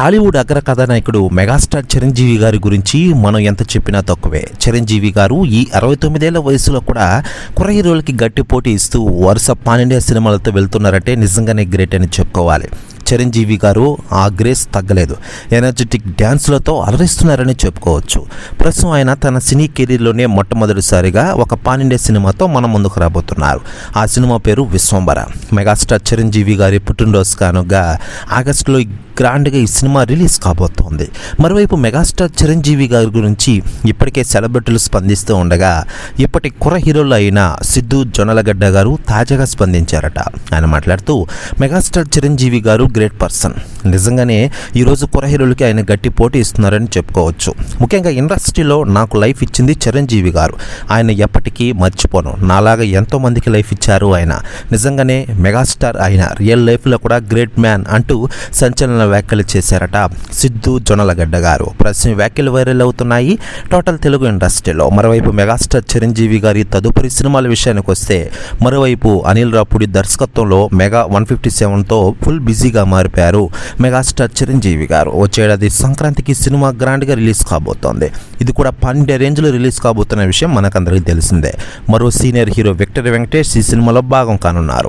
టాలీవుడ్ అగ్ర కథానాయకుడు మెగాస్టార్ చిరంజీవి గారి గురించి మనం ఎంత చెప్పినా తక్కువే. చిరంజీవి గారు ఈ అరవై తొమ్మిదేళ్ళ వయసులో కూడా కుర్ర హీరోలకి గట్టి పోటీ ఇస్తూ వరుస పాన్ ఇండియా సినిమాలతో వెళ్తున్నారంటే నిజంగానే గ్రేట్ అని చెప్పుకోవాలి. చిరంజీవి గారు ఆ గ్రేస్ తగ్గలేదు. ఎనర్జెటిక్ డ్యాన్స్లతో అలరిస్తున్నారని చెప్పుకోవచ్చు. ప్రస్తుతం ఆయన తన సినీ కెరీర్లోనే మొట్టమొదటిసారిగా ఒక పాన్ ఇండియా సినిమాతో మన ముందుకు రాబోతున్నారు. ఆ సినిమా పేరు విశ్వంబర. మెగాస్టార్ చిరంజీవి గారి పుట్టినరోజు కానుగా ఆగస్టులో గ్రాండ్గా ఈ సినిమా రిలీజ్ కాబోతోంది. మరోవైపు మెగాస్టార్ చిరంజీవి గారి గురించి ఇప్పటికే సెలబ్రిటీలు స్పందిస్తూ ఉండగా ఇప్పటి కుర హీరోలు అయిన సిద్ధు జొనలగడ్డ గారు తాజాగా స్పందించారట. ఆయన మాట్లాడుతూ మెగాస్టార్ చిరంజీవి గారు గ్రేట్ పర్సన్. నిజంగానే ఈరోజు కుర హీరోలకి ఆయన గట్టి పోటీ ఇస్తున్నారని చెప్పుకోవచ్చు. ముఖ్యంగా ఇండస్ట్రీలో నాకు లైఫ్ ఇచ్చింది చిరంజీవి గారు. ఆయన ఎప్పటికీ మర్చిపోను. నాలాగా ఎంతో మందికి లైఫ్ ఇచ్చారు ఆయన. నిజంగానే మెగాస్టార్ ఆయన రియల్ లైఫ్లో కూడా గ్రేట్ మ్యాన్ అంటూ సంచలన వ్యాఖ్యలు చేశారట సిద్ధు జొనలగడ్డ గారు. ప్రస్తుతం వ్యాఖ్యలు వైరల్ అవుతున్నాయి. టోటల్ తెలుగు ఇండస్ట్రీలో మరోవైపు మెగాస్టార్ చిరంజీవి గారి తదుపరి సినిమాల విషయానికి వస్తే మరోవైపు అనిల్ రాపుడి దర్శకత్వంలో మెగా వన్ ఫిఫ్టీ సెవెన్తో ఫుల్ బిజీగా మారిపోయారు మెగాస్టార్ చిరంజీవి గారు. వచ్చేడాది సంక్రాంతికి సినిమా గ్రాండ్గా రిలీజ్ కాబోతోంది. ఇది కూడా పండే రేంజ్లో రిలీజ్ కాబోతున్న విషయం మనకందరికీ తెలిసిందే. మరో సీనియర్ హీరో విక్టర్ వెంకటేష్ ఈ సినిమాలో భాగం కానున్నారు.